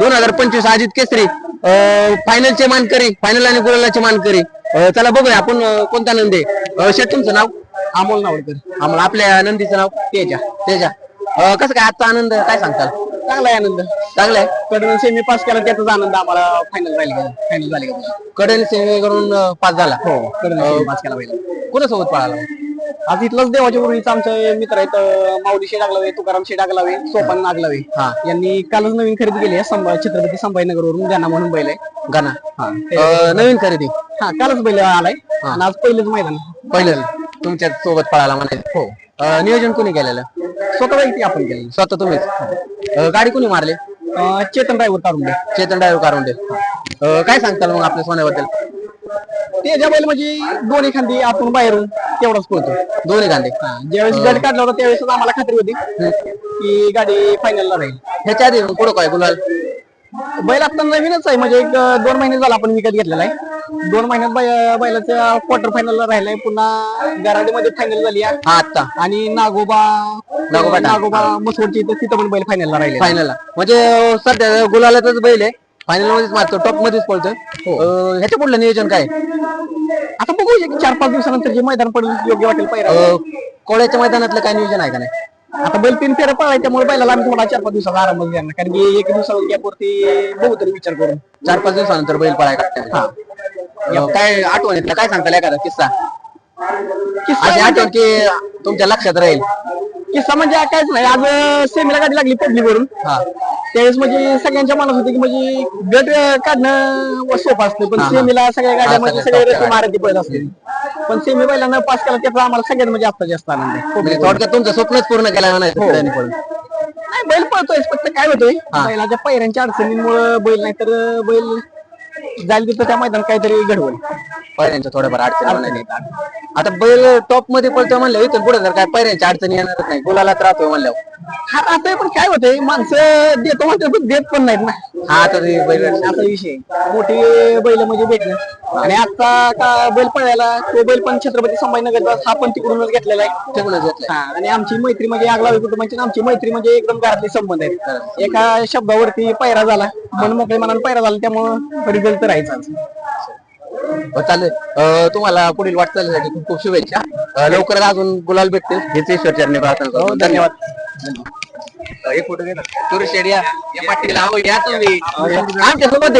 दोन हजार पंचवीस अजित केसरी फायनलचे मानकरी फायनल आणि गुलालाचे मानकरी. चला बघूया आपण कोणता नंदी आहे? शेट तुमचं नाव? अमोल नावडकर. अमोल आपल्या नंदीचं नाव? तेजा तेजा. कसं काय आजचा आनंद काय सांगताल? चांगला आहे आनंद. चांगलं आहे? कडून सेमी पास केला त्याचाच आनंद आम्हाला फायनल राहिला फायनल झाले कडेने सेमी करून पास झाला. हो कडून पास केला पाहिजे कोणासोबत पळाला? आज इथलंच देवाच्या पूर्वीच आमचे मित्र आहेत माऊली शेठ आगलावे तुकाराम शेठ आगलावे सोपान नागलावे. हा. यांनी कालच नवीन खरेदी केली आहे संभा छत्रपती संभाजीनगरवरून ज्यांना म्हणून बैल आहे. गाणा? हा अं, नवीन खरेदी? हा कालच बैल आलाय. आणि आज पहिलेच मैदान पहिलं तुमच्यासोबत पळाला म्हणायचं. हो. अं, नियोजन कोणी केलेलं? स्वतः व्यक्ती आपण केलं स्वतः तुम्हीच? अं, गाडी कोणी मारली? अं, चेतन ड्रायव्हर काढून दे. चेतन ड्रायव्हर कारुंडे अं, काय सांगताल मग आपल्या सोन्याबद्दल? ते बैल म्हणजे दोन्ही खांदी आपण बाहेरून तेवढाच पळतो. दोन्ही गांधी ज्यावेळेस गाडी काढला होता त्यावेळेस आम्हाला खात्री होती की गाडी फायनलला राहील ह्याच्या आधी पुढं काय? गुलाल बैल आता नवीनच आहे. म्हणजे एक अं, दोन महिने झाला आपण विकत घेतलेला आहे. दोन महिन्यात बै- बैलाच्या क्वार्टर फायनलला राहिलाय. पुन्हा गराडीमध्ये फायनल झाली आहे. हा आत्ता. आणि नागोबा नागोबा. नागोबा इथं तिथं पण बैल फायनलला राहिले. फायनलला म्हणजे सध्या गुलालातच बैल आहे. फायनल मध्येच मारतो टॉप मध्येच अं, ह्याच्या पुढलं नियोजन काय? आता बघू एक चार पाच दिवसानंतर जे मैदान पडेल योग्य वाटेल पहिला अं, कोळ्याच्या मैदानातलं काय नियोजन आहे का नाही? आता बैल तीन फेऱ्या पळाय त्यामुळे बैलाला आम्ही थोडा चार पाच दिवसाचा आराम देणार कारण की एक दिवसावर गॅपवरती बघू तरी विचार करून. चार पाच दिवसानंतर बैल पळाय का काय आठवणीतला काय सांगताल एखादा किस्सा? किस्सा अशी आठवण की तुमच्या लक्षात राहील. किस्सा म्हणजे काहीच नाही. आज सेमीला गाडी लागली पब्लिक वरून हा. त्यावेळेस म्हणजे सगळ्यांच्या मनात होते की म्हणजे गट काढणं सोपं असतं. पण सेमीला सगळ्या गाड्यामध्ये सगळ्या सगळे रस्ते मारती पडत असते. पण सेमी बैलांना पास केला त्याचा आम्हाला सगळ्यात म्हणजे जास्त जास्त आनंद आहे. म्हणजे थोडक्यात तुमचं स्वप्नच पूर्ण केलं पुढे पळून नाही बैल पळतोय फक्त काय होतोय बैलाच्या पैऱ्यांच्या अडचणीमुळे बैल नाही तर बैल जायला तिथं त्या मैदानात काहीतरी घडवल. पैऱ्यांच्या थोड्याफार अडचणी म्हणायचं आता बैल टॉपमध्ये पळतोय म्हणलं इथून पुढे जर काय पैऱ्यांच्या अडचणी येणारच नाही. गुलाला राहतोय म्हणल्यावर. हा राहतोय पण काय होतंय? माणसं देतो म्हणते पण देत पण नाहीत ना. हा आता ते बैल असा विषय. मोठी बैल म्हणजे भेटणं. आणि आता का बैल पळायला तो बैल पण छत्रपती संभाजीनगरचा हा पण तिकडूनच घेतलेला आहे. तिकडूनच घेतलंय. हा, आणि आमची मैत्री म्हणजे आगलावी कुटुंबाची आणि आमची मैत्री म्हणजे एकदम घरातले संबंध आहेत. एका शब्दावरती पैरा झाला. मन मोकळे मनाने पैरा झाला त्यामुळे रिझल्ट तर राहायचा चालेल. तुम्हाला पुढील वाटचालीसाठी खूप खूप शुभेच्छा. लवकरच अजून गुलाल भेटतील. हेच ईश्वर चरणी प्रार्थना करतो. धन्यवाद. एक फोटो टुरिस्ट एरिया या पाटीला हो या तुम्ही. आमच्यासोबत